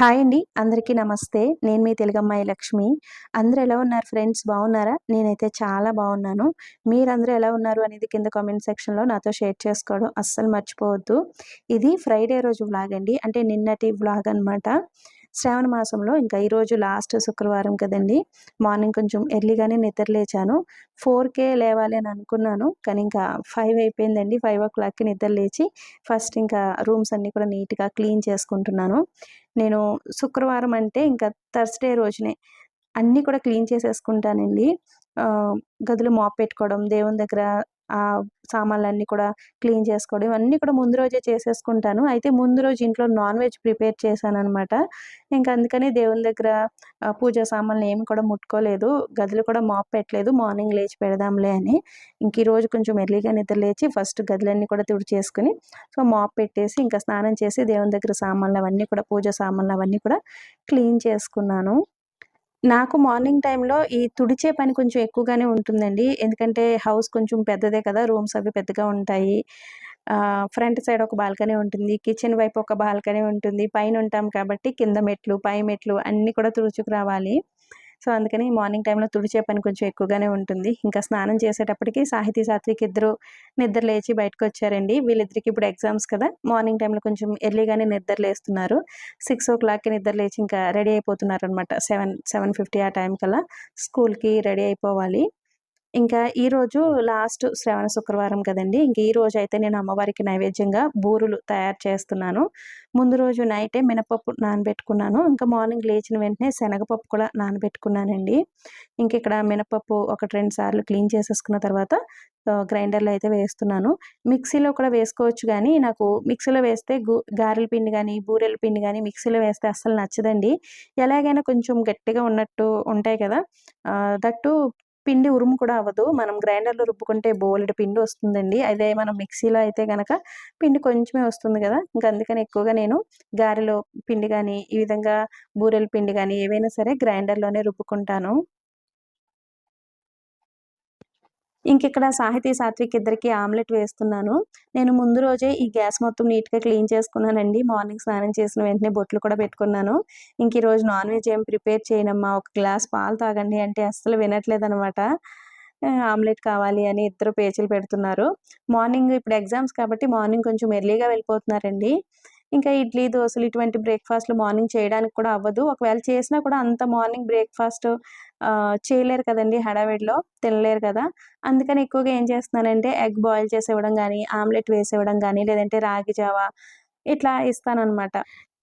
Hi అండి. అందరికీ నమస్తే. నేను మీ తెలుగమ్మాయి లక్ష్మి. అందరూ ఎలా ఉన్నారు ఫ్రెండ్స్? బాగున్నారా? నేనైతే చాలా బాగున్నాను. మీరందరూ ఎలా ఉన్నారు అనేది కింద కామెంట్ సెక్షన్లో నాతో షేర్ చేసుకోవడం అస్సలు మర్చిపోవద్దు. ఇది ఫ్రైడే రోజు వ్లాగ్ అండి. అంటే నిన్నటి వ్లాగ్ అనమాట శ్రావణ మాసంలో ఇంకా ఈరోజు లాస్ట్ శుక్రవారం కదండి. మార్నింగ్ కొంచెం ఎర్లీగానే నిద్ర లేచాను. ఫోర్కే లేవాలి అని అనుకున్నాను. కానీ ఇంకా ఫైవ్ అయిపోయిందండి. ఫైవ్ ఓ క్లాక్కి నిద్రలేచి ఫస్ట్ ఇంకా రూమ్స్ అన్నీ కూడా నీట్గా క్లీన్ చేసుకుంటున్నాను. నేను శుక్రవారం అంటే ఇంకా థర్స్డే రోజునే అన్నీ కూడా క్లీన్ చేసేసుకుంటానండి. గదులు మాప్ పెట్టుకోవడం దేవుని దగ్గర సామాన్లన్నీ కూడా క్లీన్ చేసుకోవడం ఇవన్నీ కూడా ముందు రోజే చేసేసుకుంటాను. అయితే ముందు రోజు ఇంట్లో నాన్ వెజ్ ప్రిపేర్ చేశాను అనమాట ఇంకా అందుకని దేవుని దగ్గర పూజా సామాన్లు ఏమి కూడా ముట్టుకోలేదు. గదులు కూడా మాప్ పెట్టలేదు. మార్నింగ్ లేచి పెడదాంలే అని. ఇంక ఈరోజు కొంచెం ఎర్లీగా నిద్ర లేచి ఫస్ట్ గదులన్నీ కూడా తుడిచేసుకుని సో మాప్ పెట్టేసి ఇంకా స్నానం చేసి దేవుని దగ్గర సామాన్లు అవన్నీ కూడా పూజ సామాన్లు అవన్నీ కూడా క్లీన్ చేసుకున్నాను. నాకు మార్నింగ్ టైంలో ఈ తుడిచే పని కొంచెం ఎక్కువగానే ఉంటుందండి. ఎందుకంటే హౌస్ కొంచెం పెద్దదే కదా రూమ్స్ అవి పెద్దగా ఉంటాయి. ఫ్రంట్ సైడ్ ఒక బాల్కనీ ఉంటుంది కిచెన్ వైపు ఒక బాల్కనీ ఉంటుంది పైన ఉంటాం కాబట్టి కింద మెట్లు పై మెట్లు అన్నీ కూడా తుడుచుకు రావాలి. సో అందుకని మార్నింగ్ టైంలో తుడిచే పని కొంచెం ఎక్కువగానే ఉంటుంది. ఇంకా స్నానం చేసేటప్పటికి సాహితీ సాత్విక్ ఇద్దరు నిద్ర లేచి బయటకు వచ్చారండి. వీళ్ళిద్దరికి ఇప్పుడు ఎగ్జామ్స్ కదా. మార్నింగ్ టైంలో కొంచెం ఎర్లీగానే నిద్ర లేస్తున్నారు. సిక్స్ ఓ క్లాక్కి నిద్ర లేచి ఇంకా రెడీ అయిపోతున్నారు అనమాట సెవెన్ సెవెన్ ఫిఫ్టీ ఆ టైం కల్లా స్కూల్కి రెడీ అయిపోవాలి. ఇంకా ఈరోజు లాస్ట్ శ్రవణ శుక్రవారం కదండి. ఇంక ఈ రోజు అయితే నేను అమ్మవారికి నైవేద్యంగా బూరులు తయారు చేస్తున్నాను. ముందు రోజు నైటే మినపప్పు నానబెట్టుకున్నాను. ఇంకా మార్నింగ్ లేచిన వెంటనే శనగపప్పు కూడా నానబెట్టుకున్నానండి. ఇంక ఇక్కడ మినపప్పు ఒకటి రెండు సార్లు క్లీన్ చేసేసుకున్న తర్వాత గ్రైండర్లో అయితే వేస్తున్నాను. మిక్సీలో కూడా వేసుకోవచ్చు కానీ నాకు మిక్సీలో వేస్తే గారెల పిండి కానీ బూరెల పిండి కానీ మిక్సీలో వేస్తే అస్సలు నచ్చదండి. ఎలాగైనా కొంచెం గట్టిగా ఉన్నట్టు ఉంటాయి కదా. దట్టు పిండి ఉరుము కూడా అవ్వదు. మనం గ్రైండర్లో రుబ్బుకుంటే బోలెడు పిండి వస్తుందండి. అదే మనం మిక్సీలో అయితే కనుక పిండి కొంచెమే వస్తుంది కదా. ఇంకా అందుకని ఎక్కువగా నేను గారెలో పిండి కానీ ఈ విధంగా బూరెల పిండి కానీ ఏవైనా సరే గ్రైండర్లోనే రుబ్బుకుంటాను. ఇంక ఇక్కడ సాహితీ సాత్విక్ ఇద్దరికి ఆమ్లెట్ వేస్తున్నాను. నేను ముందు రోజే ఈ గ్యాస్ మొత్తం నీట్గా క్లీన్ చేసుకున్నానండి. మార్నింగ్ స్నానం చేసిన వెంటనే బొట్లు కూడా పెట్టుకున్నాను. ఇంక ఈరోజు నాన్ వెజ్ ఏం ప్రిపేర్ చేయనమ్మా. ఒక గ్లాస్ పాలు తాగండి అంటే అస్సలు వినట్లేదు అనమాట ఆమ్లెట్ కావాలి అని ఇద్దరు పేచీలు పెడుతున్నారు. మార్నింగ్ ఇప్పుడు ఎగ్జామ్స్ కాబట్టి మార్నింగ్ కొంచెం ఎర్లీగా వెళ్ళిపోతున్నారండి. ఇంకా ఇడ్లీ దోశలు ఇటువంటి బ్రేక్ఫాస్ట్లు మార్నింగ్ చేయడానికి కూడా అవ్వదు. ఒకవేళ చేసినా కూడా అంత మార్నింగ్ బ్రేక్ఫాస్ట్ చేయలేరు కదండి హడావిడిలో తినలేరు కదా. అందుకని ఎక్కువగా ఏం చేస్తున్నానంటే ఎగ్ బాయిల్ చేసి ఇవ్వడం కానీ ఆమ్లెట్ వేసి ఇవ్వడం కానీ లేదంటే రాగి జావా ఇట్లా ఇస్తానన్నమాట.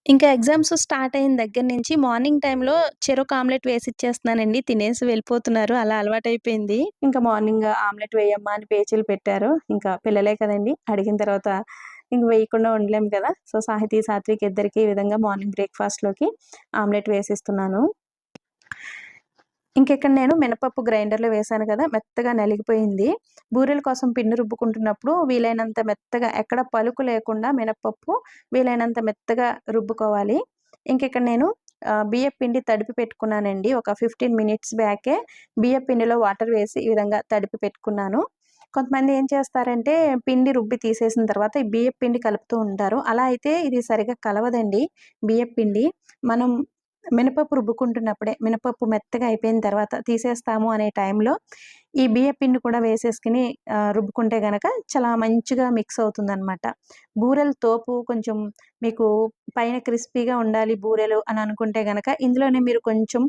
ఇంకా ఎగ్జామ్స్ స్టార్ట్ అయిన దగ్గర నుంచి మార్నింగ్ టైంలో చెరుకు ఆమ్లెట్ వేసి ఇచ్చేస్తున్నానండి. తినేసి వెళ్ళిపోతున్నారు. అలా అలవాటైపోయింది. ఇంకా మార్నింగ్ ఆమ్లెట్ వేయమ్మా అని పేచీలు పెట్టారు. ఇంకా పిల్లలే కదండి. అడిగిన తర్వాత ఇంక వేయకుండా ఉండలేము కదా. సో సాహితీ సాత్విక్ ఇద్దరికి ఈ విధంగా మార్నింగ్ బ్రేక్ఫాస్ట్లోకి ఆమ్లెట్ వేసిస్తున్నాను. ఇంకెక్కడ నేను మినపప్పు గ్రైండర్లో వేసాను కదా మెత్తగా నలిగిపోయింది. బూరెల కోసం పిండి రుబ్బుకుంటున్నప్పుడు వీలైనంత మెత్తగా ఎక్కడ పలుకు లేకుండా మినపప్పు వీలైనంత మెత్తగా రుబ్బుకోవాలి. ఇంకెక్కడ నేను బియ్య పిండి తడిపి పెట్టుకున్నానండి. ఒక ఫిఫ్టీన్ మినిట్స్ బ్యాకే బియ్య పిండిలో వాటర్ వేసి ఈ విధంగా తడిపి పెట్టుకున్నాను. కొంతమంది ఏం చేస్తారంటే పిండి రుబ్బి తీసేసిన తర్వాత ఈ బియ్య పిండి కలుపుతూ ఉంటారు. అలా అయితే ఇది సరిగా కలవదండి బియ్య పిండి. మనం మినపప్పు రుబ్బుకుంటున్నప్పుడే మినపప్పు మెత్తగా అయిపోయిన తర్వాత తీసేస్తాము అనే టైంలో ఈ బియ్య పిండి కూడా వేసేసుకుని రుబ్బుకుంటే గనక చాలా మంచిగా మిక్స్ అవుతుందన్నమాట. బూరెల తోపు కొంచెం మీకు పైన క్రిస్పీగా ఉండాలి బూరెలు అని అనుకుంటే గనక ఇందులోనే మీరు కొంచెం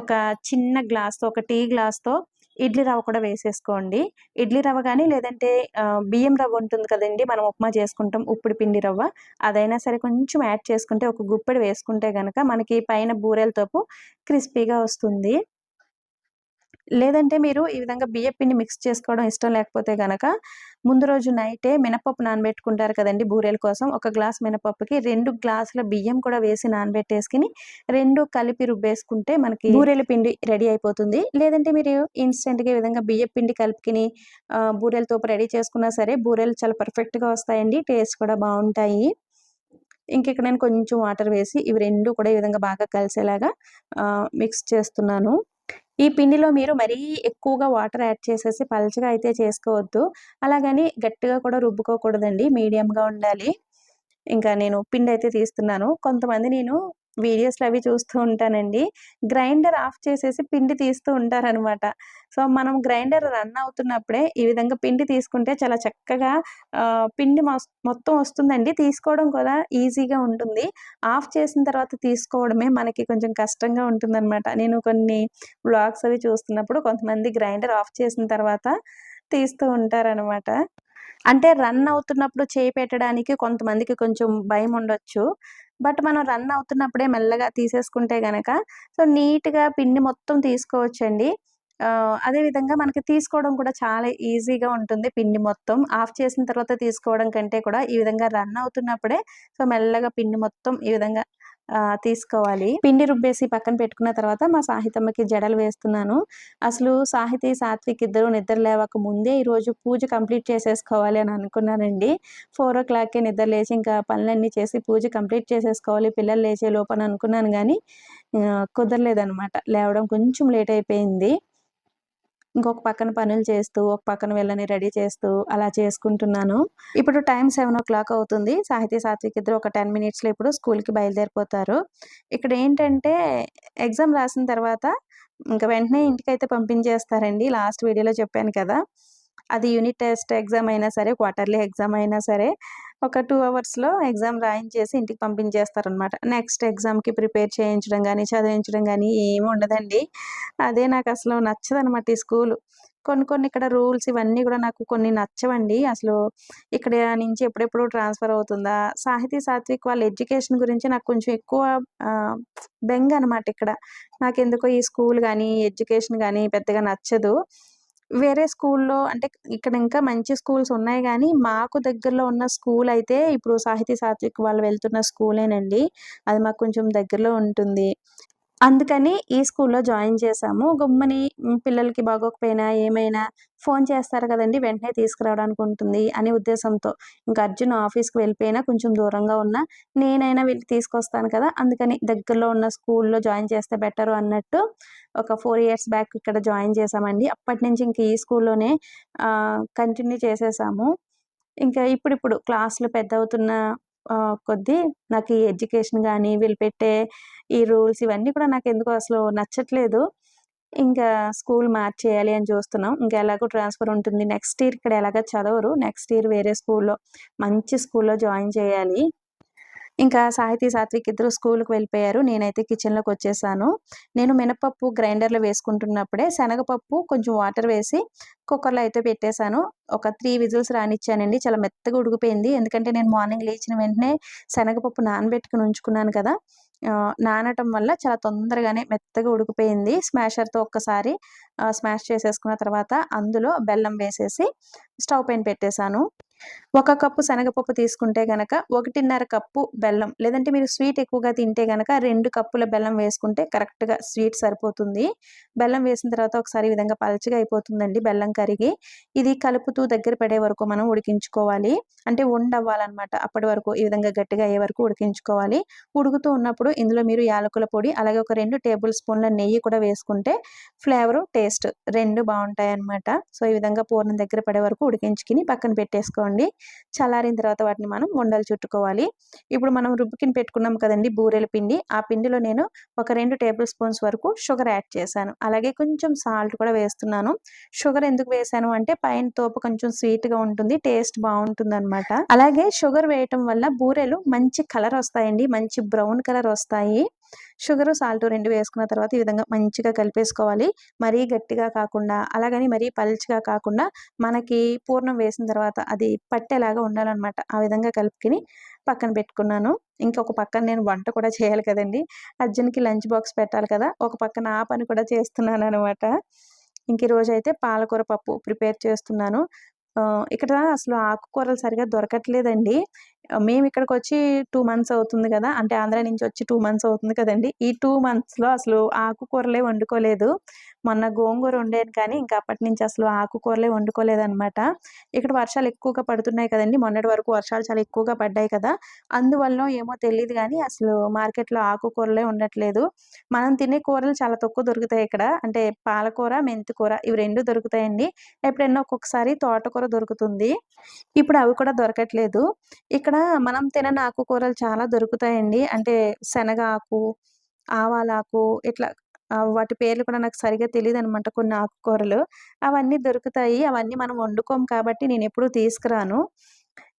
ఒక చిన్న గ్లాస్తో ఒక టీ గ్లాస్తో ఇడ్లీ రవ్వ కూడా వేసేసుకోండి. ఇడ్లీ రవ్వ కానీ లేదంటే బియ్యం రవ్వ ఉంటుంది కదండి మనం ఉప్మా చేసుకుంటాం ఉప్పుడు పిండి రవ్వ. అదైనా సరే కొంచెం యాడ్ చేసుకుంటే ఒక గుప్పెడు వేసుకుంటే కనుక మనకి పైన బూరెలతోపు క్రిస్పీగా వస్తుంది. లేదంటే మీరు ఈ విధంగా బియ్య పిండి మిక్స్ చేసుకోవడం ఇష్టం లేకపోతే కనుక ముందు రోజు నైటే మినపప్పు నానబెట్టుకుంటారు కదండి బూరెల కోసం. ఒక గ్లాస్ మినపప్పుకి రెండు గ్లాసుల బియ్యం కూడా వేసి నానబెట్టేసుకుని రెండు కలిపి రుబ్బేసుకుంటే మనకి బూరెల పిండి రెడీ అయిపోతుంది. లేదంటే మీరు ఇన్స్టెంట్గా ఈ విధంగా బియ్య పిండి కలిపికిని బూరెలతో రెడీ చేసుకున్నా సరే బూరెలు చాలా పర్ఫెక్ట్గా వస్తాయండి టేస్ట్ కూడా బాగుంటాయి. ఇంకెక్కడ నేను కొంచెం వాటర్ వేసి ఇవి రెండు కూడా ఈ విధంగా బాగా కలిసేలాగా మిక్స్ చేస్తున్నాను. ఈ పిండిలో మీరు మరీ ఎక్కువగా వాటర్ యాడ్ చేసేసి పలచగా అయితే చేసుకోవద్దు. అలాగని గట్టిగా కూడా రుబ్బుకోకూడదండి. మీడియంగా ఉండాలి. ఇంకా నేను పిండి అయితే తీస్తున్నాను. కొంతమంది నేను వీడియోస్లు అవి చూస్తూ ఉంటానండి. గ్రైండర్ ఆఫ్ చేసేసి పిండి తీస్తూ ఉంటారనమాట. సో, మనం గ్రైండర్ రన్ అవుతున్నప్పుడే ఈ విధంగా పిండి తీసుకుంటే చాలా చక్కగా పిండి మొత్తం వస్తుందండి. తీసుకోవడం కూడా ఈజీగా ఉంటుంది. ఆఫ్ చేసిన తర్వాత తీసుకోవడమే మనకి కొంచెం కష్టంగా ఉంటుందనమాట. నేను కొన్ని బ్లాగ్స్ అవి చూస్తున్నప్పుడు కొంతమంది గ్రైండర్ ఆఫ్ చేసిన తర్వాత తీస్తూ ఉంటారనమాట. అంటే రన్ అవుతున్నప్పుడు చేయి పెట్టడానికి కొంతమందికి కొంచెం భయం ఉండొచ్చు బట్ మనం రన్ అవుతున్నప్పుడే మెల్లగా తీసేసుకుంటే కనుక సో, నీట్‌గా పిండి మొత్తం తీసుకోవచ్చండి. అదేవిధంగా అదే విధంగా మనకి తీసుకోవడం కూడా చాలా ఈజీగా ఉంటుంది పిండి మొత్తం. ఆఫ్ చేసిన తర్వాత తీసుకోవడం కంటే కూడా ఈ విధంగా రన్ అవుతున్నప్పుడే సో, మెల్లగా పిండి మొత్తం ఈ విధంగా తీసుకోవాలి. పిండి రుబ్బేసి పక్కన పెట్టుకున్న తర్వాత మా సాహితమ్మకి జడలు వేస్తున్నాను. అసలు సాహితి, సాత్విక్ ఇద్దరు నిద్ర లేవక ముందే ఈరోజు పూజ కంప్లీట్ చేసేసుకోవాలి అని అనుకున్నానండి. 4:00కే నిద్ర లేచి ఇంకా పనులన్నీ చేసి పూజ కంప్లీట్ చేసేసుకోవాలి పిల్లలు లేచే లోపల అనుకున్నాను కానీ కుదరలేదనమాట. లేవడం కొంచెం లేట్ అయిపోయింది. ఇంకొక పక్కన పనులు చేస్తూ, ఒక పక్కన వీళ్ళని రెడీ చేస్తూ అలా చేసుకుంటున్నాను. ఇప్పుడు టైం 7:00 అవుతుంది. సాహిత్య సాత్విక్ ఇద్దరు ఒక 10 మినిట్స్‌లో ఇప్పుడు స్కూల్‌కి బయలుదేరిపోతారు. ఇక్కడ ఏంటంటే ఎగ్జామ్ రాసిన తర్వాత ఇంక వెంటనే ఇంటికైతే పంపించేస్తారండి. లాస్ట్ వీడియోలో చెప్పాను కదా! అది యూనిట్ టెస్ట్ ఎగ్జామ్ అయినా సరే, క్వార్టర్లీ ఎగ్జామ్ అయినా సరే ఒక టూ అవర్స్‌లో ఎగ్జామ్ రాయించేసి ఇంటికి పంపించేస్తారనమాట. నెక్స్ట్ ఎగ్జామ్‌కి ప్రిపేర్ చేయించడం కానీ చదివించడం కానీ ఏమి ఉండదండి. అదే నాకు అసలు నచ్చదనమాట ఈ స్కూలు. కొన్ని కొన్ని ఇక్కడ రూల్స్ ఇవన్నీ కూడా నాకు కొన్ని నచ్చవండి. అసలు ఇక్కడ నుంచి ఎప్పుడెప్పుడు ట్రాన్స్‌ఫర్ అవుతుందా? సాహితీ, సాత్విక్ వాళ్ళ ఎడ్యుకేషన్ గురించి నాకు కొంచెం ఎక్కువ బెంగ అనమాట ఇక్కడ. నాకు ఎందుకో ఈ స్కూల్ కానీ ఎడ్యుకేషన్ కానీ పెద్దగా నచ్చదు. వేరే స్కూల్‌లో అంటే ఇక్కడ ఇంకా మంచి స్కూల్స్ ఉన్నాయి కానీ మాకు దగ్గరలో ఉన్న స్కూల్ అయితే ఇప్పుడు సాహితీ, సాత్విక్ వాళ్ళు వెళ్తున్న స్కూలేనండి. అది మాకు కొంచెం దగ్గరలో ఉంటుంది. అందుకని ఈ స్కూల్‌లో జాయిన్ చేశాము. గమ్ముని పిల్లలకి బాగోకపోయినా, ఏమైనా ఫోన్ చేస్తారు కదండి వెంటనే తీసుకురావడానికి ఉంటుంది అనే ఉద్దేశంతో. ఇంక అర్జున్ ఆఫీస్‌కి వెళ్ళిపోయినా కొంచెం దూరంగా ఉన్నా నేనైనా వెళ్ళి తీసుకొస్తాను కదా! అందుకని దగ్గరలో ఉన్న స్కూల్‌లో జాయిన్ చేస్తే బెటరు అన్నట్టు ఒక ఫోర్ ఇయర్స్ బ్యాక్ ఇక్కడ జాయిన్ చేశామండి. అప్పటినుంచి ఇంక ఈ స్కూల్‌లోనే కంటిన్యూ చేసేసాము. ఇంకా ఇప్పుడిప్పుడు క్లాసులు పెద్ద అవుతున్న కొద్దీ నాకు ఈ ఎడ్యుకేషన్ కానీ వీళ్ళు పెట్టే ఈ రూల్స్ ఇవన్నీ కూడా నాకు ఎందుకు అసలు నచ్చట్లేదు. ఇంకా స్కూల్ మార్చేయాలి అని చూస్తున్నాం. ఇంకా ఎలాగో ట్రాన్స్‌ఫర్ ఉంటుంది. నెక్స్ట్ ఇయర్ ఇక్కడ ఎలాగో చదవరు. నెక్స్ట్ ఇయర్ వేరే స్కూల్‌లో మంచి స్కూల్‌లో జాయిన్ చేయాలి. ఇంకా సాహితీ, సాత్విక్ ఇద్దరు స్కూల్కి వెళ్ళిపోయారు. నేనైతే కిచెన్లోకి వచ్చేసాను నేను మినపప్పు గ్రైండర్‌లో వేసుకుంటున్నప్పుడే శనగపప్పు కొంచెం వాటర్ వేసి కుక్కర్‌లో అయితే పెట్టేసాను. ఒక త్రీ విజిల్స్ రానిచ్చానండి. చాలా మెత్తగా ఉడికిపోయింది. ఎందుకంటే నేను మార్నింగ్ లేచిన వెంటనే శనగపప్పు నానబెట్టుకుని ఉంచుకున్నాను కదా! నానటం వల్ల చాలా తొందరగానే మెత్తగా ఉడికిపోయింది. స్మాషర్‌తో ఒక్కసారి స్మాష్ చేసేసుకున్న తర్వాత అందులో బెల్లం వేసేసి స్టవ్ పైన పెట్టేశాను ఒక కప్పు శనగపప్పు తీసుకుంటే గనక 1:30 కప్పు బెల్లం లేదంటే మీరు స్వీట్ ఎక్కువగా తింటే గనక రెండు కప్పుల బెల్లం వేసుకుంటే కరెక్ట్‌గా స్వీట్ సరిపోతుంది. బెల్లం వేసిన తర్వాత ఒకసారి ఈ విధంగా పలచగా అయిపోతుందండి బెల్లం కరిగి. ఇది కలుపుతూ దగ్గర పడే వరకు మనం ఉడికించుకోవాలి. అంటే ఉండవ్వాలనమాట. అప్పటి వరకు ఈ విధంగా గట్టిగా అయ్యే వరకు ఉడికించుకోవాలి. ఉడుకుతూ ఉన్నప్పుడు ఇందులో మీరు యాలకుల పొడి అలాగే ఒక రెండు టేబుల్ స్పూన్ల నెయ్యి కూడా వేసుకుంటే ఫ్లేవరు, టేస్ట్ రెండు బాగుంటాయి అన్నమాట సో, ఈ విధంగా పూర్ణం దగ్గర పడే వరకు ఉడికించుకుని పక్కన పెట్టేసుకోండి. చల్లారిన తర్వాత వాటిని మనం ఉండలు చుట్టుకోవాలి. ఇప్పుడు మనం రుబ్బుకిని పెట్టుకున్నాం కదండి బూరెల పిండి. ఆ పిండిలో నేను ఒక రెండు టేబుల్ స్పూన్స్ వరకు షుగర్ యాడ్ చేశాను. అలాగే కొంచెం సాల్ట్ కూడా వేస్తున్నాను. షుగర్ ఎందుకు వేశాను అంటే పైన తోపు కొంచెం స్వీట్‌గా ఉంటుంది. టేస్ట్ బాగుంటుంది అనమాట అలాగే షుగర్ వేయటం వల్ల బూరెలు మంచి కలర్ వస్తాయండి. మంచి బ్రౌన్ కలర్ వస్తాయి. షుగర్ సాల్టు రెండు వేసుకున్న తర్వాత ఈ విధంగా మంచిగా కలిపేసుకోవాలి. మరీ గట్టిగా కాకుండా, అలాగని మరీ పల్చగా కాకుండా మనకి పూర్ణం వేసిన తర్వాత అది పట్టేలాగా ఉండాలన్నమాట ఆ విధంగా కలుపుకొని పక్కన పెట్టుకున్నాను. ఇంకొక పక్కన నేను వంట కూడా చేయాలి కదండి అర్జున్‌కి లంచ్ బాక్స్ పెట్టాలి కదా! ఒక పక్కన ఆ పని కూడా చేస్తున్నాను అనమాట ఇంక రోజైతే పాలకూర పప్పు ప్రిపేర్ చేస్తున్నాను. ఇక్కడ అసలు ఆకుకూరలు సరిగ్గా దొరకట్లేదండి. మేము ఇక్కడికి వచ్చి టూ మంత్స్ అవుతుంది కదా! అంటే ఆంధ్ర నుంచి వచ్చి టూ మంత్స్ అవుతుంది కదండి ఈ టూ మంత్స్‌లో అసలు ఆకుకూరలే వండుకోలేదు. మొన్న గోంగూర వండాను కానీ ఇంకా అప్పటి నుంచి అసలు ఆకుకూరలే వండుకోలేదనమాట. ఇక్కడ వర్షాలు ఎక్కువగా పడుతున్నాయి కదండి మొన్నటి వరకు వర్షాలు చాలా ఎక్కువగా పడ్డాయి కదా! అందువల్ల ఏమో తెలియదు కానీ అసలు మార్కెట్‌లో ఆకుకూరలే ఉండట్లేదు. మనం తినే కూరలు చాలా తక్కువ దొరుకుతాయి ఇక్కడ. అంటే పాలకూర, మెంతికూర ఇవి రెండు దొరుకుతాయండి. ఎప్పుడైనా ఒక్కొక్కసారి తోటకూర దొరుకుతుంది. ఇప్పుడు అవి కూడా దొరకట్లేదు. ఇక్కడ ఇక్కడ మనం తినని ఆకుకూరలు చాలా దొరుకుతాయండి. అంటే శనగ ఆకు, ఆవాలాకు ఇట్లా వాటి పేర్లు కూడా నాకు సరిగ్గా అనమాట కొన్ని ఆకుకూరలు. అవన్నీ దొరుకుతాయి. అవన్నీ మనం వండుకోం కాబట్టి నేను ఎప్పుడూ తీసుకురాను.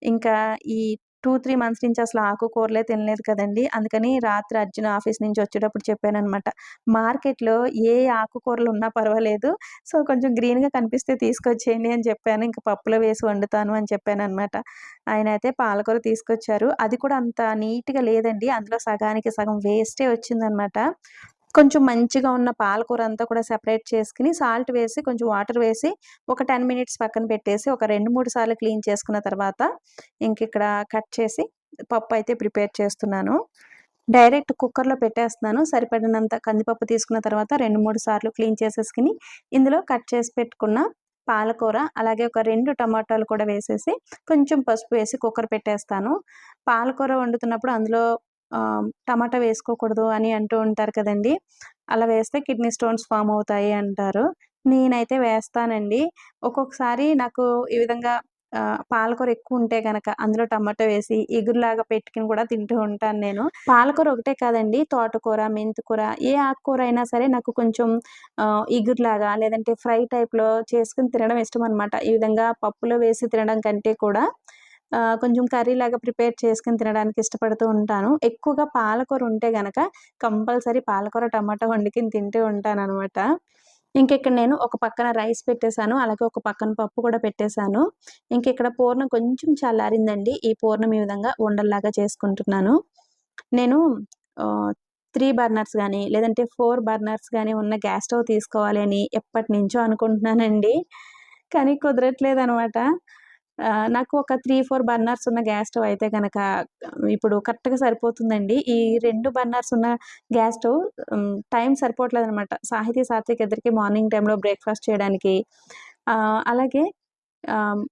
ఇంకా ఈ 2, 3 మంత్స్ నుంచి అసలు ఆకుకూరలే తినలేదు కదండి అందుకని రాత్రి అర్జున్ ఆఫీస్ నుంచి వచ్చేటప్పుడు చెప్పాననమాట. మార్కెట్‌లో ఏ ఆకుకూరలు ఉన్నా పర్వాలేదు. సో, కొంచెం గ్రీన్‌గా కనిపిస్తే తీసుకొచ్చేయండి అని చెప్పాను. ఇంక పప్పులో వేసి వండుతాను అని చెప్పానమాట ఆయన అయితే పాలకూర తీసుకొచ్చారు. అది కూడా అంత నీట్‌గా లేదండి. అందులో సగానికి సగం వేస్టే వచ్చిందనమాట. కొంచెం మంచిగా ఉన్న పాలకూర అంతా కూడా సెపరేట్ చేసుకుని సాల్ట్ వేసి, కొంచెం వాటర్ వేసి, ఒక 10 మినిట్స్ పక్కన పెట్టేసి, ఒక 2, 3 సార్లు క్లీన్ చేసుకున్న తర్వాత, ఇంకిక్కడ కట్ చేసి పప్పు అయితే ప్రిపేర్ చేస్తున్నాను. డైరెక్ట్ కుక్కర్‌లో పెట్టేస్తున్నాను. సరిపడినంత కందిపప్పు తీసుకున్న తర్వాత 2, 3 సార్లు క్లీన్ చేసేసుకుని ఇందులో కట్ చేసి పెట్టుకున్న పాలకూర, అలాగే ఒక రెండు టమాటాలు కూడా వేసేసి, కొంచెం పసుపు వేసి కుక్కర్ పెట్టేస్తాను. పాలకూర వండుతున్నప్పుడు అందులో టమాటా వేసుకోకూడదు అని అంటూ ఉంటారు కదండీ! అలా వేస్తే కిడ్నీ స్టోన్స్ ఫార్మ్ అవుతాయి అంటారు. నేనైతే వేస్తానండి. ఒక్కొక్కసారి నాకు ఈ విధంగా పాలకూర ఎక్కువ ఉంటే గనక అందులో టమాటా వేసి ఎగురులాగా పెట్టుకొని కూడా తింటూ ఉంటాను నేను. పాలకూర ఒకటే కాదండి తోటకూర, మెంతికూర ఏ ఆకుకూర అయినా సరే నాకు కొంచెం ఎగురులాగా లేదంటే ఫ్రై టైప్‌లో చేసుకుని తినడం ఇష్టం అనమాట ఈ విధంగా పప్పులో వేసి తినడం కంటే కూడా కొంచెం కర్రీ లాగా ప్రిపేర్ చేసుకొని తినడానికి ఇష్టపడుతూ ఉంటాను. ఎక్కువగా పాలకూర ఉంటే గనక కంపల్సరీ పాలకూర, టమాటా వండుకొని తింటూ ఉంటాను అనమాట ఇంకెక్కడ నేను ఒక పక్కన రైస్ పెట్టేశాను అలాగే ఒక పక్కన పప్పు కూడా పెట్టేసాను. ఇంకెక్కడ పూర్ణం కొంచెం చల్లారిందండి. ఈ పూర్ణం ఈ విధంగా ఉండల్లాగా చేసుకుంటున్నాను. నేను త్రీ బర్నర్స్ కానీ లేదంటే ఫోర్ బర్నర్స్ కానీ ఉన్న గ్యాస్ స్టవ్ తీసుకోవాలి అని ఎప్పటినుంచో అనుకుంటున్నానండి. కానీ కుదరట్లేదు అనమాట నాకు ఒక 3, 4 బర్నర్స్ ఉన్న గ్యాస్ స్టవ్ అయితే కనుక ఇప్పుడు కరెక్ట్‌గా సరిపోతుందండి. ఈ రెండు బర్నర్స్ ఉన్న గ్యాస్ స్టవ్ టైం సరిపోవట్లేదు అనమాట సాహితీ, సాత్విక్ ఇద్దరికీ మార్నింగ్ టైంలో బ్రేక్‌ఫాస్ట్ చేయడానికి. అలాగే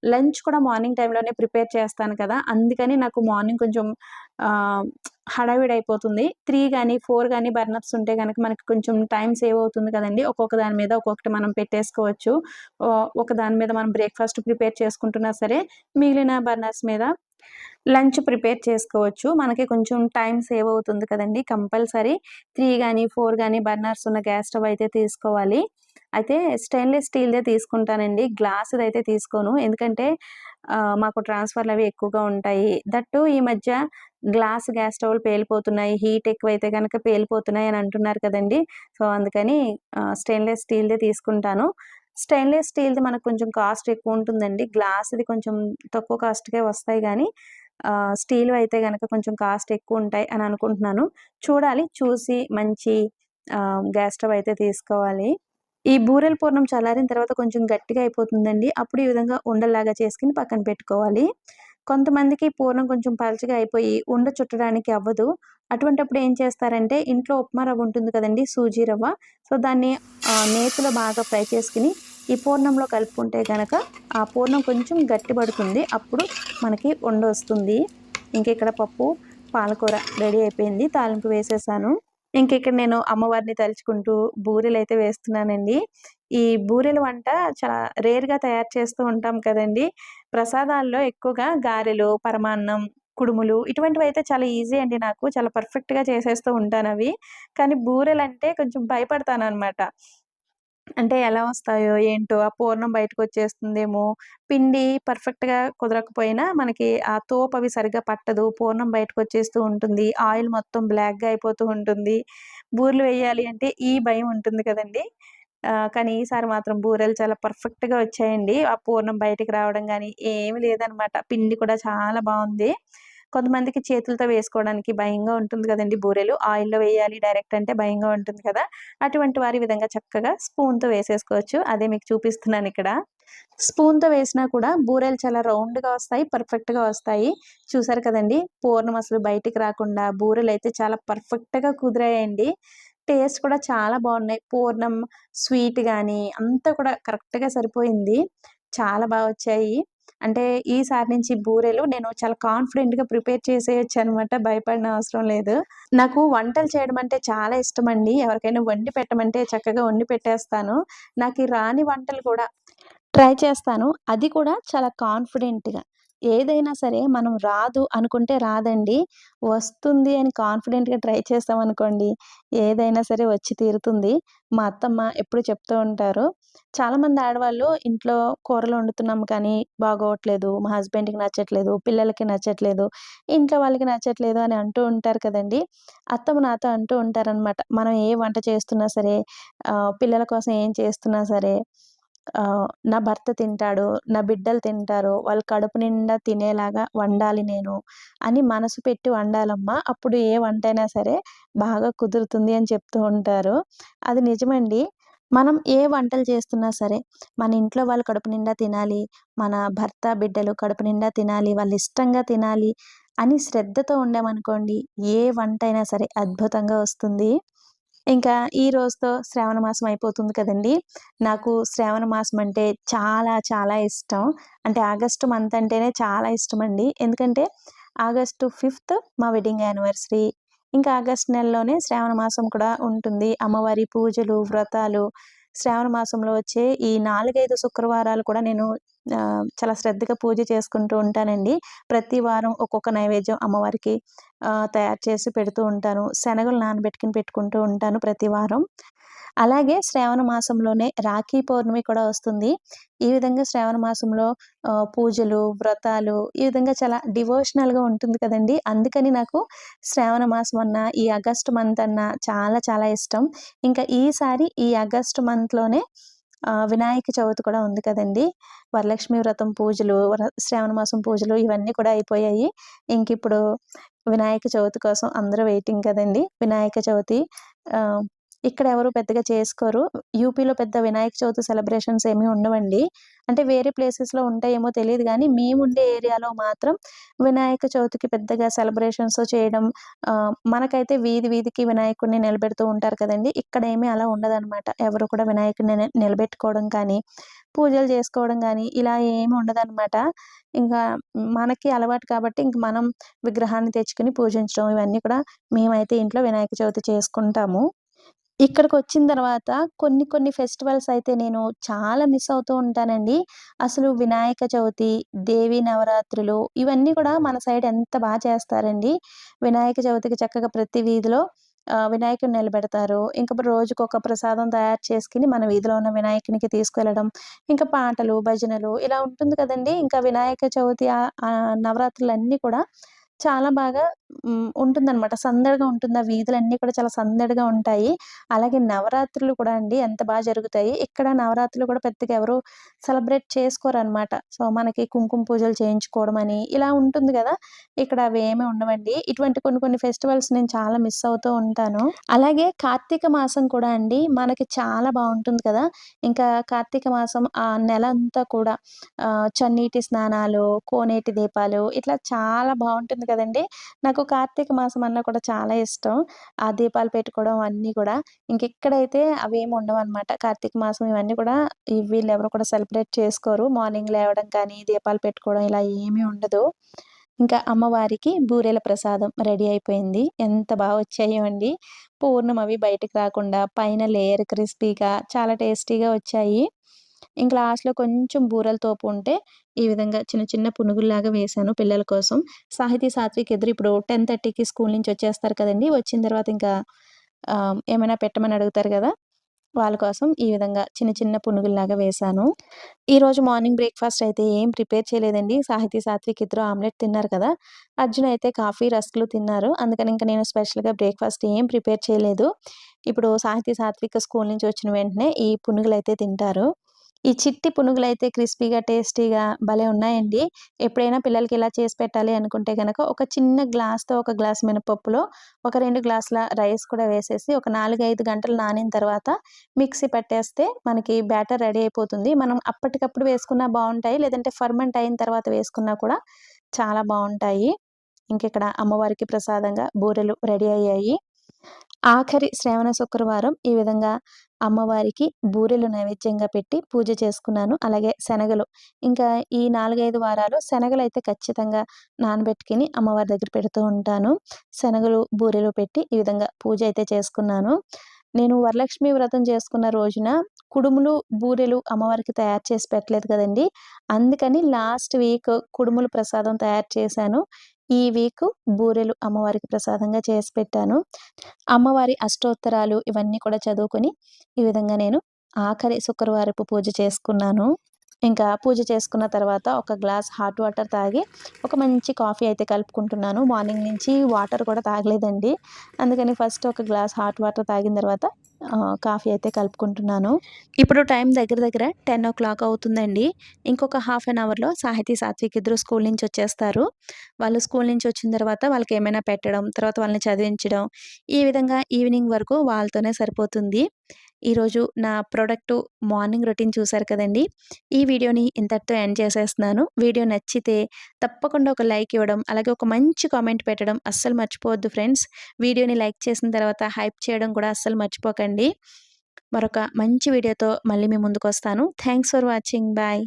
లంచ్ కూడా మార్నింగ్ టైంలోనే ప్రిపేర్ చేస్తాను కదా! అందుకని నాకు మార్నింగ్ కొంచెం హడావిడి అయిపోతుంది త్రీ కానీ ఫోర్ కానీ బర్నర్స్ ఉంటే కనుక మనకి కొంచెం టైం సేవ్ అవుతుంది కదండి ఒక్కొక్క దాని మీద ఒక్కొక్కటి మనం పెట్టేసుకోవచ్చు. ఒక దాని మీద మనం బ్రేక్‌ఫాస్ట్ ప్రిపేర్ చేసుకుంటున్నా సరే, మిగిలిన బర్నర్స్ మీద లంచ్ ప్రిపేర్ చేసుకోవచ్చు. మనకి కొంచెం టైం సేవ్ అవుతుంది కదండి కంపల్సరీ త్రీ కానీ ఫోర్ కానీ బర్నర్స్ ఉన్న గ్యాస్ స్టవ్ అయితే తీసుకోవాలి. అయితే స్టెయిన్‌లెస్ స్టీల్‌దే తీసుకుంటానండి. గ్లాస్‌దయితే తీసుకోను. ఎందుకంటే మాకు ట్రాన్స్ఫర్లు అవి ఎక్కువగా ఉంటాయి. దట్ టూ ఈ మధ్య గ్లాస్ గ్యాస్ స్టవ్‌లు పేలిపోతున్నాయి. హీట్ ఎక్కువైతే కనుక పేలిపోతున్నాయి అని అంటున్నారు కదండి సో, అందుకని స్టెయిన్‌లెస్ స్టీల్‌దే తీసుకుంటాను. స్టెయిన్‌లెస్ స్టీల్‌ది మనకు కొంచెం కాస్ట్ ఎక్కువ ఉంటుందండి గ్లాస్‌ది కొంచెం తక్కువ కాస్ట్‌కే వస్తాయి కానీ స్టీల్ అయితే కనుక కొంచెం కాస్ట్ ఎక్కువ ఉంటాయి అని అనుకుంటున్నాను. చూడాలి. చూసి మంచి గ్యాస్ స్టవ్ అయితే తీసుకోవాలి. ఈ బూరెల పూర్ణం చల్లారిన తర్వాత కొంచెం గట్టిగా అయిపోతుందండి. అప్పుడు ఈ విధంగా ఉండలాగా చేసుకుని పక్కన పెట్టుకోవాలి. కొంతమందికి పూర్ణం కొంచెం పలచగా అయిపోయి ఉండ చుట్టడానికి అవ్వదు. అటువంటప్పుడు ఏం చేస్తారంటే ఇంట్లో ఉప్మా రవ్వ ఉంటుంది కదండి సూజీ రవ్వ. సో, దాన్ని ఆహ్, నేతిలో బాగా ఫ్రై చేసుకుని ఈ పూర్ణంలో కలుపుకుంటే కనుక ఆ పూర్ణం కొంచెం గట్టిపడుతుంది. అప్పుడు మనకి ఉండొస్తుంది. ఇంకిక్కడ పప్పు, పాలకూర రెడీ అయిపోయింది. తాలింపు వేసేసాను. ఇంకెక్కడ నేను అమ్మవారిని తలుచుకుంటూ బూరెలు అయితే వేస్తున్నానండి. ఈ బూరెల వంట చాలా రేర్‌గా తయారు చేస్తూ ఉంటాం కదండీ! ప్రసాదాల్లో ఎక్కువగా గారెలు, పరమాన్నం, కుడుములు ఇటువంటివి అయితే చాలా ఈజీ అండి నాకు. చాలా పర్ఫెక్ట్‌గా చేసేస్తూ ఉంటాను అవి కానీ బూరెలు అంటే కొంచెం భయపడతాను అనమాట అంటే ఎలా వస్తాయో ఏంటో, ఆ పూర్ణం బయటకొచ్చేస్తుందేమో, పిండి పర్ఫెక్ట్‌గా కుదరకపోయినా మనకి ఆ తోపు అవి సరిగ్గా పట్టదు. పూర్ణం బయటకొచ్చేస్తూ ఉంటుంది. ఆయిల్ మొత్తం బ్లాక్‌గా అయిపోతూ ఉంటుంది. బూరెలు వేయాలి అంటే ఈ భయం ఉంటుంది కదండి కానీ ఈసారి మాత్రం బూరెలు చాలా పర్ఫెక్ట్‌గా వచ్చాయండి. ఆ పూర్ణం బయటకు రావడం కానీ ఏమి లేదనమాట. పిండి కూడా చాలా బాగుంది కొంతమందికి చేతులతో వేసుకోవడానికి భయంగా ఉంటుంది కదండీ బూరెలు. ఆయిల్‌లో వేయాలి డైరెక్ట్ అంటే భయంగా ఉంటుంది కదా! అటువంటి వారి విధంగా చక్కగా స్పూన్‌తో వేసేసుకోవచ్చు. అదే మీకు చూపిస్తున్నాను ఇక్కడ స్పూన్‌తో వేసినా కూడా బూరెలు చాలా రౌండ్‌గా వస్తాయి. పర్ఫెక్ట్‌గా వస్తాయి. చూసారు కదండి పూర్ణం అసలు బయటికి రాకుండా బూరెలు అయితే చాలా పర్ఫెక్ట్‌గా కుదిరాయండి. టేస్ట్ కూడా చాలా బాగున్నాయి పూర్ణం, స్వీట్ కానీ అంతా కూడా కరెక్ట్‌గా సరిపోయింది. చాలా బాగా వచ్చాయి. అంటే ఈసారి నుంచి బూరెలు నేను చాలా కాన్ఫిడెంట్‌గా ప్రిపేర్ చేసేయచ్చు అనమాట భయపడిన అవసరం లేదు. నాకు వంటలు చేయడం అంటే చాలా ఇష్టం అండి ఎవరికైనా వండి పెట్టమంటే చక్కగా వండి పెట్టేస్తాను. నాకీ రాని వంటలు కూడా ట్రై చేస్తాను. అది కూడా చాలా కాన్ఫిడెంట్‌గా. ఏదైనా సరే మనం రాదు అనుకుంటే రాదండి. వస్తుంది అని కాన్ఫిడెంట్గా ట్రై చేస్తామనుకోండి ఏదైనా సరే వచ్చి తీరుతుంది. మా అత్తమ్మ ఎప్పుడు చెప్తూ ఉంటారు. చాలామంది ఆడవాళ్ళు ఇంట్లో కూరలు వండుతున్నాం కానీ బాగోవట్లేదు మా హస్బెండ్కి నచ్చట్లేదు. పిల్లలకి నచ్చట్లేదు. ఇంట్లో వాళ్ళకి నచ్చట్లేదు అని అంటూ ఉంటారు కదండి. అత్తమ్మ నాతో అంటూ ఉంటారనమాట మనం ఏ వంట చేస్తున్నా సరే పిల్లల కోసం ఏం చేస్తున్నా సరే నా భర్త తింటాడు నా బిడ్డలు తింటారు వాళ్ళు కడుపు నిండా తినేలాగా వండాలి నేను అని మనసు పెట్టి వండాలమ్మా. అప్పుడు ఏ వంట అయినా సరే బాగా కుదురుతుంది అని చెప్తూ ఉంటారు. అది నిజమండి. మనం ఏ వంటలు చేస్తున్నా సరే మన ఇంట్లో వాళ్ళు కడుపు నిండా తినాలి మన భర్త బిడ్డలు కడుపు నిండా తినాలి వాళ్ళు ఇష్టంగా తినాలి అని శ్రద్ధతో ఉండామనుకోండి ఏ వంట అయినా సరే అద్భుతంగా వస్తుంది. ఇంకా ఈ రోజుతో శ్రావణ మాసం అయిపోతుంది కదండి. నాకు శ్రావణ మాసం అంటే చాలా చాలా ఇష్టం. అంటే ఆగస్టు మంత్ అంటేనే చాలా ఇష్టం అండి ఎందుకంటే ఆగస్టు ఫిఫ్త్ మా వెడ్డింగ్ యానివర్సరీ. ఇంకా ఆగస్ట్ నెలలోనే శ్రావణ మాసం కూడా ఉంటుంది. అమ్మవారి పూజలు వ్రతాలు శ్రావణ మాసంలో వచ్చే ఈ నాలుగైదు శుక్రవారాలు కూడా నేను చాలా శ్రద్ధగా పూజ చేసుకుంటూ ఉంటానండి. ప్రతి వారం ఒక్కొక్క నైవేద్యం అమ్మవారికి తయారు చేసి పెడుతూ ఉంటాను. శనగలు నానబెట్టుకుని పెట్టుకుంటూ ఉంటాను ప్రతి వారం. అలాగే శ్రావణ మాసంలోనే రాఖీ పౌర్ణమి కూడా వస్తుంది. ఈ విధంగా శ్రావణ మాసంలో పూజలు వ్రతాలు ఈ విధంగా చాలా డివోషనల్గా ఉంటుంది కదండి. అందుకని నాకు శ్రావణ మాసం అన్న ఈ ఆగస్ట్ మంత్ అన్న చాలా చాలా ఇష్టం. ఇంకా ఈసారి ఈ ఆగస్ట్ మంత్లోనే వినాయక చవితి కూడా ఉంది కదండి. వరలక్ష్మి వ్రతం పూజలు శ్రావణ మాసం పూజలు ఇవన్నీ కూడా అయిపోయాయి. ఇంక ఇప్పుడు వినాయక చవితి కోసం అందరూ వెయిటింగ్ కదండి. వినాయక చవితి ఇక్కడ ఎవరు పెద్దగా చేసుకోరు. యూపీలో పెద్ద వినాయక చవితి సెలబ్రేషన్స్ ఏమీ ఉండవండి. అంటే వేరే ప్లేసెస్లో ఉంటాయేమో తెలియదు కానీ మేము ఉండే ఏరియాలో మాత్రం వినాయక చవితికి పెద్దగా సెలబ్రేషన్స్ చేయడం మనకైతే వీధి వీధికి వినాయకుడిని నిలబెడుతూ ఉంటారు కదండి. ఇక్కడ ఏమీ అలా ఉండదన్నమాట. ఎవరు కూడా వినాయకుడిని నిలబెట్టుకోవడం కానీ పూజలు చేసుకోవడం కానీ ఇలా ఏమి ఉండదన్నమాట. ఇంకా మనకి అలవాటు కాబట్టి ఇంక మనం విగ్రహాన్ని తెచ్చుకుని పూజించడం ఇవన్నీ కూడా మేమైతే ఇంట్లో వినాయక చవితి చేసుకుంటాము. ఇక్కడికి వచ్చిన తర్వాత కొన్ని కొన్ని ఫెస్టివల్స్ అయితే నేను చాలా మిస్ అవుతూ ఉంటానండి. అసలు వినాయక చవితి దేవి నవరాత్రులు ఇవన్నీ కూడా మన సైడ్ ఎంత బాగా చేస్తారండి. వినాయక చవితికి చక్కగా ప్రతి వీధిలో వినాయకుడిని నిలబెడతారు. ఇంకా రోజుకు ఒక ప్రసాదం తయారు చేసుకుని మన వీధిలో ఉన్న వినాయకునికి తీసుకెళ్ళడం ఇంకా పాటలు భజనలు ఇలా ఉంటుంది కదండి. ఇంకా వినాయక చవితి నవరాత్రులు అన్నీ కూడా చాలా బాగా ఉంటుందన్నమాట. సందడిగా ఉంటుంది. ఆ వీధులన్నీ కూడా చాలా సందడిగా ఉంటాయి. అలాగే నవరాత్రులు కూడా అండి ఎంత బాగా జరుగుతాయి. ఇక్కడ నవరాత్రులు కూడా పెద్దగా ఎవరు సెలబ్రేట్ చేసుకోరనమాట సో మనకి కుంకుమ పూజలు చేయించుకోవడం అని ఇలా ఉంటుంది కదా! ఇక్కడ అవి ఏమీ ఉండవండి. ఇటువంటి కొన్ని కొన్ని ఫెస్టివల్స్ నేను చాలా మిస్ అవుతూ ఉంటాను. అలాగే కార్తీక మాసం కూడా అండి మనకి చాలా బాగుంటుంది కదా! ఇంకా కార్తీక మాసం ఆ నెల అంతా కూడా చన్నీటి స్నానాలు కోనేటి దీపాలు ఇట్లా చాలా బాగుంటుంది కదండి! నాకు నాకు కార్తీక మాసం అన్న కూడా చాలా ఇష్టం. ఆ దీపాలు పెట్టుకోవడం అన్నీ కూడా. ఇంకెక్కడైతే అవి ఏమి ఉండవు అనమాట కార్తీక మాసం ఇవన్నీ కూడా వీళ్ళు ఎవరు కూడా సెలబ్రేట్ చేసుకోరు. మార్నింగ్ లేవడం కానీ దీపాలు పెట్టుకోవడం ఇలా ఏమీ ఉండదు. ఇంకా అమ్మవారికి బూరెల ప్రసాదం రెడీ అయిపోయింది. ఎంత బాగా వచ్చాయో అండి పూర్ణం అవి బయటకు రాకుండా పైన లేయర్ క్రిస్పీగా చాలా టేస్టీగా వచ్చాయి. ఇంకా లాస్ట్లో కొంచెం బూరెల తోపు ఉంటే ఈ విధంగా చిన్న చిన్న పునుగుల్లాగా వేశాను పిల్లల కోసం. సాహితీ సాత్విక్ ఎదురు ఇప్పుడు టెన్ థర్టీకి స్కూల్ నుంచి వచ్చేస్తారు కదండి. వచ్చిన తర్వాత ఇంకా ఏమైనా పెట్టమని అడుగుతారు కదా? వాళ్ళ కోసం ఈ విధంగా చిన్న చిన్న పునుగుల్లాగా వేశాను. ఈరోజు మార్నింగ్ బ్రేక్ఫాస్ట్ అయితే ఏం ప్రిపేర్ చేయలేదండి. సాహితీ సాత్విక్ ఇద్దరు ఆమ్లెట్ తిన్నారు కదా? అర్జున్ అయితే కాఫీ రస్క్లు తిన్నారు. అందుకని ఇంకా నేను స్పెషల్గా బ్రేక్ఫాస్ట్ ఏం ప్రిపేర్ చేయలేదు. ఇప్పుడు సాహితీ సాత్విక స్కూల్ నుంచి వచ్చిన వెంటనే ఈ పునుగులు అయితే తింటారు. ఈ చిట్టి పునుగులు అయితే క్రిస్పీగా టేస్టీగా భలే ఉన్నాయండి. ఎప్పుడైనా పిల్లలకి ఇలా చేసి పెట్టాలి అనుకుంటే కనుక ఒక చిన్న గ్లాస్తో ఒక గ్లాస్ మినపప్పులో ఒక రెండు గ్లాసుల రైస్ కూడా వేసేసి ఒక నాలుగు ఐదు గంటలు నానిన తర్వాత మిక్సీ పట్టేస్తే మనకి బ్యాటర్ రెడీ అయిపోతుంది. మనం అప్పటికప్పుడు వేసుకున్నా బాగుంటాయి లేదంటే ఫర్మెంట్ అయిన తర్వాత వేసుకున్నా కూడా చాలా బాగుంటాయి. ఇంకెక్కడ అమ్మవారికి ప్రసాదంగా బూరెలు రెడీ అయ్యాయి. ఆఖరి శ్రావణ శుక్రవారం ఈ విధంగా అమ్మవారికి బూరెలు నైవేద్యంగా పెట్టి పూజ చేసుకున్నాను. అలాగే శనగలు. ఇంకా ఈ నాలుగైదు వారాలు శనగలు అయితే ఖచ్చితంగా నానబెట్టుకుని అమ్మవారి దగ్గర పెడుతూ ఉంటాను. శనగలు బూరెలు పెట్టి ఈ విధంగా పూజ అయితే చేసుకున్నాను. నేను వరలక్ష్మి వ్రతం చేసుకున్న రోజున కుడుములు బూరెలు అమ్మవారికి తయారు చేసి పెట్టలేదు కదండి. అందుకని లాస్ట్ వీక్ కుడుములు ప్రసాదం తయారు చేశాను. ఈ వీక్ బూరెలు అమ్మవారికి ప్రసాదంగా చేసి పెట్టాను. అమ్మవారి అష్టోత్తరాలు ఇవన్నీ కూడా చదువుకొని ఈ విధంగా నేను ఆఖరి శుక్రవారపు పూజ చేసుకున్నాను. ఇంకా పూజ చేసుకున్న తర్వాత ఒక గ్లాస్ హాట్ వాటర్ తాగి ఒక మంచి కాఫీ అయితే కలుపుకుంటున్నాను. మార్నింగ్ నుంచి వాటర్ కూడా తాగలేదండి. అందుకని ఫస్ట్ ఒక గ్లాస్ హాట్ వాటర్ తాగిన తర్వాత కాఫీ అయితే కలుపుకుంటున్నాను. ఇప్పుడు టైం దగ్గర దగ్గర టెన్ ఓ క్లాక్ అవుతుందండి. ఇంకొక హాఫ్ అన్ అవర్లో సాహితీ సాత్విక్ ఇద్దరు స్కూల్ నుంచి వచ్చేస్తారు. వాళ్ళు స్కూల్ నుంచి వచ్చిన తర్వాత వాళ్ళకి ఏమైనా పెట్టడం తర్వాత వాళ్ళని చదివించడం ఈ విధంగా ఈవినింగ్ వరకు వాళ్ళతోనే సరిపోతుంది. ఈరోజు నా ప్రోడక్ట్ మార్నింగ్ రొటీన్ చూసారు కదండి. ఈ వీడియోని ఇంతటితో ఎండ్ చేసేస్తున్నాను. వీడియో నచ్చితే తప్పకుండా ఒక లైక్ ఇవ్వడం అలాగే ఒక మంచి కామెంట్ పెట్టడం అస్సలు మర్చిపోవద్దు ఫ్రెండ్స్. వీడియోని లైక్ చేసిన తర్వాత హైప్ చేయడం కూడా అస్సలు మర్చిపోకండి. మరొక మంచి వీడియోతో మళ్ళీ మీ ముందుకు వస్తాను థ్యాంక్స్ ఫర్ వాచింగ్. బాయ్.